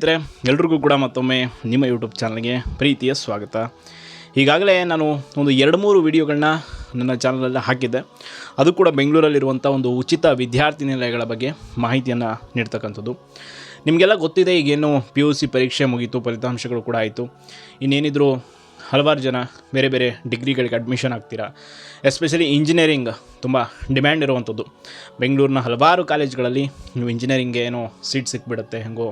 ಸ್ನೇಹಿತರೆ, ಎಲ್ರಿಗೂ ಕೂಡ ಮತ್ತೊಮ್ಮೆ ನಿಮ್ಮ ಯೂಟ್ಯೂಬ್ ಚಾನಲ್ಗೆ ಪ್ರೀತಿಯ ಸ್ವಾಗತ. ಈಗಾಗಲೇ ನಾನು ಒಂದು ಎರಡು ಮೂರು ವಿಡಿಯೋಗಳನ್ನ ನನ್ನ ಚಾನಲಲ್ಲಿ ಹಾಕಿದ್ದೆ. ಅದು ಕೂಡ ಬೆಂಗಳೂರಲ್ಲಿರುವಂಥ ಒಂದು ಉಚಿತ ವಿದ್ಯಾರ್ಥಿ ನಿಲಯಗಳ ಬಗ್ಗೆ ಮಾಹಿತಿಯನ್ನು ನೀಡ್ತಕ್ಕಂಥದ್ದು. ನಿಮಗೆಲ್ಲ ಗೊತ್ತಿದೆ, ಈಗೇನು ಪಿ ಯು ಸಿ ಪರೀಕ್ಷೆ ಮುಗೀತು, ಫಲಿತಾಂಶಗಳು ಕೂಡ ಆಯಿತು. ಇನ್ನೇನಿದ್ರು ಹಲವಾರು ಜನ ಬೇರೆ ಬೇರೆ ಡಿಗ್ರಿಗಳಿಗೆ ಅಡ್ಮಿಷನ್ ಆಗ್ತೀರಾ? ಎಸ್ಪೆಷಲಿ ಇಂಜಿನಿಯರಿಂಗ್ ತುಂಬ ಡಿಮ್ಯಾಂಡ್ ಇರುವಂಥದ್ದು. ಬೆಂಗಳೂರಿನ ಹಲವಾರು ಕಾಲೇಜ್ಗಳಲ್ಲಿ ನೀವು ಇಂಜಿನಿಯರಿಂಗ್ಗೆ ಏನೋ ಸೀಟ್ ಸಿಕ್ಬಿಡುತ್ತೆ, ಹೆಂಗೋ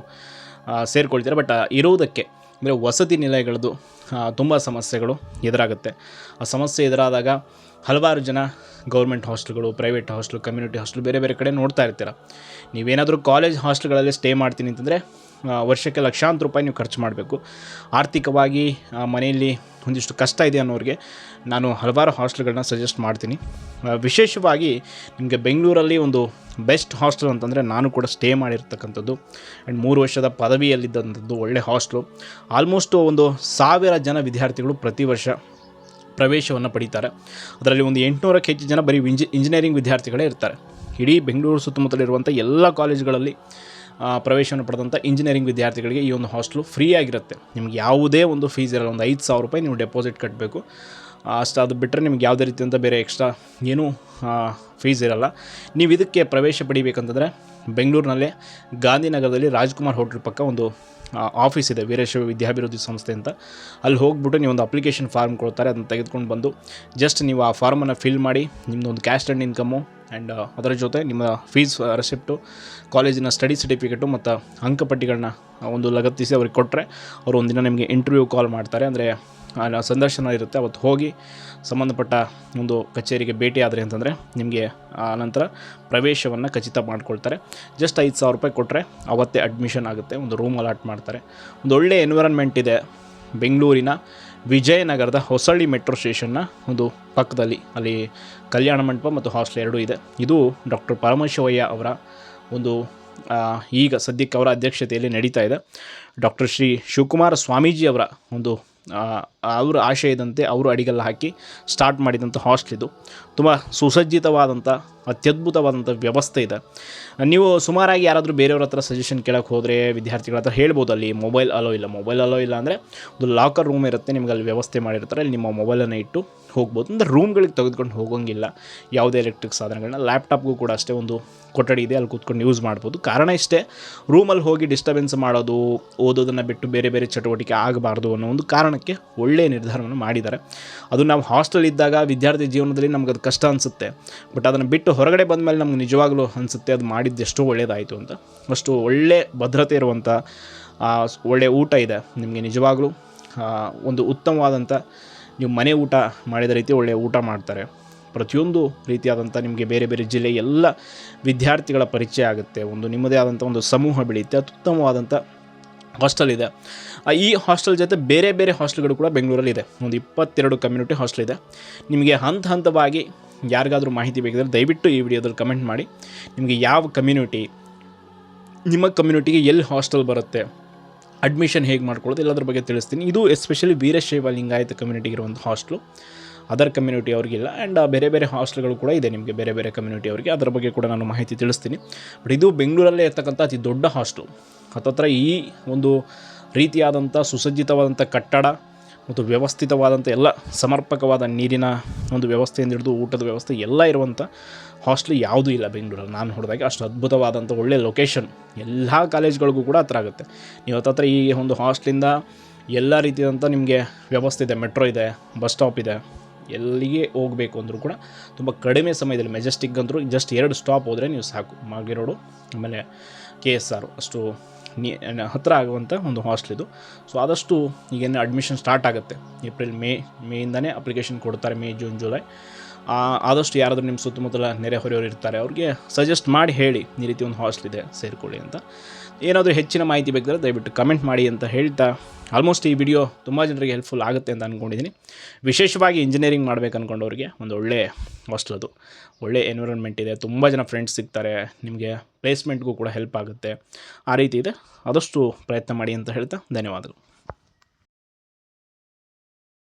ಸೇರ್ಕೊಳ್ತೀರ? ಬಟ್ ಇರುವುದಕ್ಕೆ ಅಂದರೆ ವಸತಿ ನಿಲಯಗಳದ್ದು ತುಂಬ ಸಮಸ್ಯೆಗಳು ಎದುರಾಗುತ್ತೆ. ಆ ಸಮಸ್ಯೆ ಎದುರಾದಾಗ ಹಲವಾರು ಜನ ಗೌರ್ಮೆಂಟ್ ಹಾಸ್ಟೆಲ್ಗಳು ಪ್ರೈವೇಟ್ ಹಾಸ್ಟೆಲ್ ಕಮ್ಯುನಿಟಿ ಹಾಸ್ಟೆಲ್ ಬೇರೆ ಬೇರೆ ಕಡೆ ನೋಡ್ತಾ ಇರ್ತೀರ. ನೀವೇನಾದರೂ ಕಾಲೇಜ್ ಹಾಸ್ಟೆಲ್ಗಳಲ್ಲಿ ಸ್ಟೇ ಮಾಡ್ತೀನಿ ಅಂತಂದರೆ ವರ್ಷಕ್ಕೆ ಲಕ್ಷಾಂತರ ರೂಪಾಯಿ ನೀವು ಖರ್ಚು ಮಾಡಬೇಕು. ಆರ್ಥಿಕವಾಗಿ ಮನೆಯಲ್ಲಿ ಒಂದಿಷ್ಟು ಕಷ್ಟ ಇದೆ ಅನ್ನೋರಿಗೆ ನಾನು ಹಲವಾರು ಹಾಸ್ಟೆಲ್ಗಳನ್ನ ಸಜೆಸ್ಟ್ ಮಾಡ್ತೀನಿ. ವಿಶೇಷವಾಗಿ ನಿಮಗೆ ಬೆಂಗಳೂರಲ್ಲಿ ಒಂದು ಬೆಸ್ಟ್ ಹಾಸ್ಟೆಲ್ ಅಂತಂದರೆ ನಾನು ಕೂಡ ಸ್ಟೇ ಮಾಡಿರ್ತಕ್ಕಂಥದ್ದು. ಆ್ಯಂಡ್ ಮೂರು ವರ್ಷದ ಪದವಿಯಲ್ಲಿದ್ದಂಥದ್ದು ಒಳ್ಳೆ ಹಾಸ್ಟೆಲು. ಆಲ್ಮೋಸ್ಟು ಒಂದು ಸಾವಿರ ಜನ ವಿದ್ಯಾರ್ಥಿಗಳು ಪ್ರತಿ ವರ್ಷ ಪ್ರವೇಶವನ್ನು ಪಡೀತಾರೆ. ಅದರಲ್ಲಿ ಒಂದು ಎಂಟುನೂರಕ್ಕೆ ಹೆಚ್ಚು ಜನ ಬರೀ ಇಂಜಿ, ಇಂಜಿನಿಯರಿಂಗ್ ವಿದ್ಯಾರ್ಥಿಗಳೇ ಇರ್ತಾರೆ. ಇಡೀ ಬೆಂಗಳೂರು ಸುತ್ತಮುತ್ತಲಿರುವಂಥ ಎಲ್ಲ ಕಾಲೇಜುಗಳಲ್ಲಿ ಪ್ರವೇಶವನ್ನು ಪಡೆದಂಥ ಇಂಜಿನಿಯರಿಂಗ್ ವಿದ್ಯಾರ್ಥಿಗಳಿಗೆ ಈ ಒಂದು ಹಾಸ್ಟೆಲು ಫ್ರೀ ಆಗಿರುತ್ತೆ ನಿಮ್ಗೆ ಯಾವುದೇ ಒಂದು ಫೀಸ್ ಇರಲ್ಲ, ಒಂದು ಐದು ಸಾವಿರ ರೂಪಾಯಿ ನೀವು ಡೆಪಾಸಿಟ್ ಕಟ್ಟಬೇಕು ಅಷ್ಟು, ಅದು ಬಿಟ್ಟರೆ ನಿಮ್ಗೆ ಯಾವುದೇ ರೀತಿಯಂಥ ಬೇರೆ ಎಕ್ಸ್ಟ್ರಾ ಏನೂ ಫೀಸ್ ಇರಲ್ಲ. ನೀವು ಇದಕ್ಕೆ ಪ್ರವೇಶ ಪಡಿಬೇಕಂತಂದರೆ ಬೆಂಗಳೂರಿನಲ್ಲೇ ಗಾಂಧಿನಗರದಲ್ಲಿ ರಾಜ್ಕುಮಾರ್ ಹೋಟ್ಲ್ ಪಕ್ಕ ಒಂದು ಆಫೀಸ್ ಇದೆ ವೀರಶೈವ ವಿದ್ಯಾಭಿವೃದ್ಧಿ ಸಂಸ್ಥೆ ಅಂತ. ಅಲ್ಲಿ ಹೋಗ್ಬಿಟ್ಟು ನೀವು ಒಂದು ಅಪ್ಲಿಕೇಶನ್ ಫಾರ್ಮ್ ಕೊಡ್ತಾರೆ, ಅದನ್ನು ತೆಗೆದುಕೊಂಡು ಬಂದು ಜಸ್ಟ್ ನೀವು ಆ ಫಾರ್ಮನ್ನು ಫಿಲ್ ಮಾಡಿ ನಿಮ್ಮದು ಒಂದು ಕ್ಯಾಸ್ಟ್ ಆ್ಯಂಡ್ ಇನ್ಕಮು ಆ್ಯಂಡ್ ಅದರ ಜೊತೆ ನಿಮ್ಮ ಫೀಸ್ ರೆಸಿಪ್ಟು ಕಾಲೇಜಿನ ಸ್ಟಡಿ ಸರ್ಟಿಫಿಕೇಟು ಮತ್ತು ಅಂಕಪಟ್ಟಿಗಳನ್ನ ಒಂದು ಲಗತ್ತಿಸಿ ಅವ್ರಿಗೆ ಕೊಟ್ಟರೆ ಅವರು ಒಂದಿನ ನಿಮಗೆ ಇಂಟರ್ವ್ಯೂ ಕಾಲ್ ಮಾಡ್ತಾರೆ. ಅಂದರೆ ಸಂದರ್ಶನ ಇರುತ್ತೆ. ಅವತ್ತು ಹೋಗಿ ಸಂಬಂಧಪಟ್ಟ ಒಂದು ಕಚೇರಿಗೆ ಭೇಟಿ ಆದರೆ ಅಂತಂದರೆ ನಿಮಗೆ ಆ ನಂತರ ಪ್ರವೇಶವನ್ನು ಖಚಿತ ಮಾಡ್ಕೊಳ್ತಾರೆ. ಜಸ್ಟ್ ಐದು ಸಾವಿರ ರೂಪಾಯಿ ಕೊಟ್ಟರೆ ಅವತ್ತೇ ಅಡ್ಮಿಷನ್ ಆಗುತ್ತೆ. ಒಂದು ರೂಮ್ ಅಲಾಟ್ ಮಾಡ್ತಾರೆ. ಒಂದು ಒಳ್ಳೆಯ ಎನ್ವಿರಾನ್ಮೆಂಟ್ ಇದೆ ಬೆಂಗಳೂರಿನ ವಿಜಯನಗರದ ಹೊಸಳ್ಳಿ ಮೆಟ್ರೋ ಸ್ಟೇಷನ್ನ ಒಂದು ಪಕ್ಕದಲ್ಲಿ. ಅಲ್ಲಿ ಕಲ್ಯಾಣ ಮಂಟಪ ಮತ್ತು ಹಾಸ್ಟೆಲ್ ಎರಡೂ ಇದೆ. ಇದು ಡಾಕ್ಟರ್ ಪರಮೇಶ್ವಯ್ಯ ಅವರ ಒಂದು ಈಗ ಸದ್ಯಕ್ಕೆ ಅವರ ಅಧ್ಯಕ್ಷತೆಯಲ್ಲಿ ನಡೀತಾ ಇದೆ. ಡಾಕ್ಟರ್ ಶ್ರೀ ಶಿವಕುಮಾರ ಸ್ವಾಮೀಜಿ ಅವರ ಒಂದು ಅವರ ಆಶಯದಂತೆ ಅವರು ಅಡಿಗೆಲ್ಲ ಹಾಕಿ ಸ್ಟಾರ್ಟ್ ಮಾಡಿದಂಥ ಹಾಸ್ಟೆಲ್ ಇದು. ತುಂಬ ಸುಸಜ್ಜಿತವಾದಂಥ ಅತ್ಯದ್ಭುತವಾದಂಥ ವ್ಯವಸ್ಥೆ ಇದೆ. ನೀವು ಸುಮಾರಾಗಿ ಯಾರಾದರೂ ಬೇರೆಯವ್ರ ಹತ್ರ ಸಜೆಷನ್ ಕೇಳಕ್ಕೆ ಹೋದರೆ, ವಿದ್ಯಾರ್ಥಿಗಳ ಹತ್ರ ಹೇಳ್ಬೋದು, ಅಲ್ಲಿ ಮೊಬೈಲ್ ಅಲೋ ಇಲ್ಲ ಮೊಬೈಲ್ ಅಲೋ ಇಲ್ಲ ಅಂದರೆ ಒಂದು ಲಾಕರ್ ರೂಮ್ ಇರುತ್ತೆ, ನಿಮ್ಗೆ ಅಲ್ಲಿ ವ್ಯವಸ್ಥೆ ಮಾಡಿರ್ತಾರೆ, ಅಲ್ಲಿ ನಿಮ್ಮ ಮೊಬೈಲನ್ನು ಇಟ್ಟು ಹೋಗ್ಬೋದು. ಅಂದರೆ ರೂಮ್ಗಳಿಗೆ ತೆಗೆದುಕೊಂಡು ಹೋಗೋಂಗಿಲ್ಲ. ಯಾವುದೇ ಎಲೆಕ್ಟ್ರಿಕ್ ಸಾಧನಗಳನ್ನ ಲ್ಯಾಪ್ಟಾಪ್ಗೂ ಕೂಡ ಅಷ್ಟೇ ಒಂದು ಕೊಠಡಿ ಇದೆ, ಅಲ್ಲಿ ಕೂತ್ಕೊಂಡು ಯೂಸ್ ಮಾಡ್ಬೋದು. ಕಾರಣ ಇಷ್ಟೇ ರೂಮಲ್ಲಿ ಹೋಗಿ ಡಿಸ್ಟರ್ಬೆನ್ಸ್ ಮಾಡೋದು, ಓದೋದನ್ನು ಬಿಟ್ಟು ಬೇರೆ ಬೇರೆ ಚಟುವಟಿಕೆ ಆಗಬಾರ್ದು ಅನ್ನೋ ಒಂದು ಕಾರಣಕ್ಕೆ ಒಳ್ಳೆಯ ನಿರ್ಧಾರವನ್ನು ಮಾಡಿದ್ದಾರೆ. ಅದು ನಾವು ಹಾಸ್ಟೆಲ್ ಇದ್ದಾಗ ವಿದ್ಯಾರ್ಥಿ ಜೀವನದಲ್ಲಿ ನಮ್ಗೆ ಅದು ಕಷ್ಟ ಅನಿಸುತ್ತೆ. ಬಟ್ ಅದನ್ನು ಬಿಟ್ಟು ಹೊರಗಡೆ ಬಂದ ಮೇಲೆ ನಮ್ಗೆ ನಿಜವಾಗ್ಲೂ ಅನಿಸುತ್ತೆ ಅದು ಮಾಡಿದ್ದು ಎಷ್ಟೋ ಒಳ್ಳೆಯದಾಯಿತು ಅಂತ. ಅಷ್ಟು ಒಳ್ಳೆ ಭದ್ರತೆ ಇರುವಂಥ ಒಳ್ಳೆಯ ಊಟ ಇದೆ. ನಿಮಗೆ ನಿಜವಾಗ್ಲೂ ಒಂದು ಉತ್ತಮವಾದಂಥ ನೀವು ಮನೆ ಊಟ ಮಾಡಿದ ರೀತಿ ಒಳ್ಳೆಯ ಊಟ ಮಾಡ್ತಾರೆ. ಪ್ರತಿಯೊಂದು ರೀತಿಯಾದಂಥ ನಿಮಗೆ ಬೇರೆ ಬೇರೆ ಜಿಲ್ಲೆ ಎಲ್ಲ ವಿದ್ಯಾರ್ಥಿಗಳ ಪರಿಚಯ ಆಗುತ್ತೆ. ಒಂದು ನಿಮ್ಮದೇ ಆದಂಥ ಒಂದು ಸಮೂಹ ಬೆಳೆಯುತ್ತೆ. ಅತ್ಯುತ್ತಮವಾದಂಥ ಹಾಸ್ಟೆಲ್ ಇದೆ. ಈ ಹಾಸ್ಟೆಲ್ ಜೊತೆ ಬೇರೆ ಬೇರೆ ಹಾಸ್ಟೆಲ್ಗಳು ಕೂಡ ಬೆಂಗಳೂರಲ್ಲಿ ಇದೆ. ಒಂದು ಇಪ್ಪತ್ತೆರಡು ಕಮ್ಯುನಿಟಿ ಹಾಸ್ಟೆಲ್ ಇದೆ. ನಿಮಗೆ ಹಂತ ಹಂತವಾಗಿ ಯಾರಿಗಾದರೂ ಮಾಹಿತಿ ಬೇಕಿದ್ರೆ ದಯವಿಟ್ಟು ಈ ವಿಡಿಯೋದಲ್ಲಿ ಕಮೆಂಟ್ ಮಾಡಿ. ನಿಮಗೆ ಯಾವ ಕಮ್ಯುನಿಟಿ ನಿಮ್ಮ ಕಮ್ಯುನಿಟಿಗೆ ಎಲ್ಲಿ ಹಾಸ್ಟೆಲ್ ಬರುತ್ತೆ ಅಡ್ಮಿಷನ್ ಹೇಗೆ ಮಾಡ್ಕೊಳ್ಳೋದು ಎಲ್ಲದ್ರ ಬಗ್ಗೆ ತಿಳಿಸ್ತೀನಿ. ಇದು ಎಸ್ಪೆಷಲಿ ವೀರಶೈವ ಲಿಂಗಾಯತ ಕಮ್ಯುನಿಟಿಗೆ ಇರುವಂಥ ಹಾಸ್ಟ್ಲು ಅದರ್ ಕಮ್ಯುನಿಟಿ ಅವ್ರಿಗಿಲ್ಲ ಆ್ಯಂಡ್ ಬೇರೆ ಬೇರೆ ಹಾಸ್ಟೆಲ್ಗಳು ಕೂಡ ಇದೆ ನಿಮಗೆ ಬೇರೆ ಬೇರೆ ಕಮ್ಯುನಿಟಿ ಅವರಿಗೆ. ಅದರ ಬಗ್ಗೆ ಕೂಡ ನಾನು ಮಾಹಿತಿ ತಿಳಿಸ್ತೀನಿ. ಬಟ್ ಇದು ಬೆಂಗಳೂರಲ್ಲೇ ಇರ್ತಕ್ಕಂಥ ಅತಿ ದೊಡ್ಡ ಹಾಸ್ಟೆಲ್ ಹತ್ತತ್ರ ಈ ಒಂದು ರೀತಿಯಾದಂಥ ಸುಸಜ್ಜಿತವಾದಂಥ ಕಟ್ಟಡ ಮತ್ತು ವ್ಯವಸ್ಥಿತವಾದಂಥ ಎಲ್ಲ ಸಮರ್ಪಕವಾದ ನೀರಿನ ಒಂದು ವ್ಯವಸ್ಥೆಯಿಂದ ಹಿಡಿದು ಊಟದ ವ್ಯವಸ್ಥೆ ಎಲ್ಲ ಇರುವಂಥ ಹಾಸ್ಟೆಲ್ ಯಾವುದೂ ಇಲ್ಲ ಬೆಂಗಳೂರಲ್ಲಿ. ನಾನು ನೋಡಿದಾಗ ಅಷ್ಟು ಅದ್ಭುತವಾದಂಥ ಒಳ್ಳೆಯ ಲೊಕೇಶನ್ ಎಲ್ಲ ಕಾಲೇಜ್ಗಳಿಗೂ ಕೂಡ ಹತ್ರ ಆಗುತ್ತೆ. ನೀವು ಹತ್ತತ್ರ ಈ ಒಂದು ಹಾಸ್ಟ್ಲಿಂದ ಎಲ್ಲ ರೀತಿಯಾದಂಥ ನಿಮಗೆ ವ್ಯವಸ್ಥೆ ಇದೆ. ಮೆಟ್ರೋ ಇದೆ ಬಸ್ ಸ್ಟಾಪ್ ಇದೆ. ಎಲ್ಲಿಗೆ ಹೋಗಬೇಕು ಅಂದರೂ ಕೂಡ ತುಂಬ ಕಡಿಮೆ ಸಮಯದಲ್ಲಿ ಮೆಜೆಸ್ಟಿಕ್ ಅಂದರೂ ಜಸ್ಟ್ ಎರಡು ಸ್ಟಾಪ್ ಹೋದರೆ ನೀವು ಸಾಕು. ಮಾಗಿ ರೋಡು, ಆಮೇಲೆ ಕೆ ಎಸ್ ಆರ್ ಅಷ್ಟು ನೀ ಹತ್ತಿರ ಆಗುವಂಥ ಒಂದು ಹಾಸ್ಟೆಲ್ ಇದು. ಸೊ ಆದಷ್ಟು ಈಗೇನು ಅಡ್ಮಿಷನ್ ಸ್ಟಾರ್ಟ್ ಆಗುತ್ತೆ. ಏಪ್ರಿಲ್ ಮೇ, ಮೇಯಿಂದನೇ ಅಪ್ಲಿಕೇಶನ್ ಕೊಡ್ತಾರೆ ಮೇ, ಜೂನ್, ಜುಲೈ. ಆದಷ್ಟು ಯಾರಾದರೂ ನಿಮ್ಮ ಸುತ್ತಮುತ್ತಲ ನೆರೆಹೊರೆಯವರು ಇರ್ತಾರೆ, ಅವ್ರಿಗೆ ಸಜೆಸ್ಟ್ ಮಾಡಿ ಹೇಳಿ. ಈ ರೀತಿ ಒಂದು ಹಾಸ್ಟೆಲ್ ಇದೆ, ಸೇರಿಕೊಳ್ಳಿ ಅಂತ. ಏನಾದರೂ ಹೆಚ್ಚಿನ ಮಾಹಿತಿ ಬೇಕಾದ್ರೆ ದಯವಿಟ್ಟು ಕಮೆಂಟ್ ಮಾಡಿ ಅಂತ ಹೇಳ್ತಾ ಆಲ್ಮೋಸ್ಟ್ ಈ ವಿಡಿಯೋ ತುಂಬ ಜನರಿಗೆ ಹೆಲ್ಪ್ಫುಲ್ ಆಗುತ್ತೆ ಅಂತ ಅಂದ್ಕೊಂಡಿದ್ದೀನಿ ವಿಶೇಷವಾಗಿ ಇಂಜಿನಿಯರಿಂಗ್ ಮಾಡ್ಬೇಕು ಅಂದ್ಕೊಂಡವ್ರಿಗೆ ಒಂದು ಒಳ್ಳೆ ಹಾಸ್ಟೆಲ್ ಅದು. ಒಳ್ಳೆ ಎನ್ವಿರಾನ್ಮೆಂಟ್ ಇದೆ, ತುಂಬ ಜನ ಫ್ರೆಂಡ್ಸ್ ಸಿಗ್ತಾರೆ, ನಿಮಗೆ ಪ್ಲೇಸ್ಮೆಂಟ್ಗೂ ಕೂಡ ಹೆಲ್ಪ್ ಆಗುತ್ತೆ. ಆ ರೀತಿ ಇದೆ. ಆದಷ್ಟು ಪ್ರಯತ್ನ ಮಾಡಿ ಅಂತ ಹೇಳ್ತಾ, ಧನ್ಯವಾದಗಳು.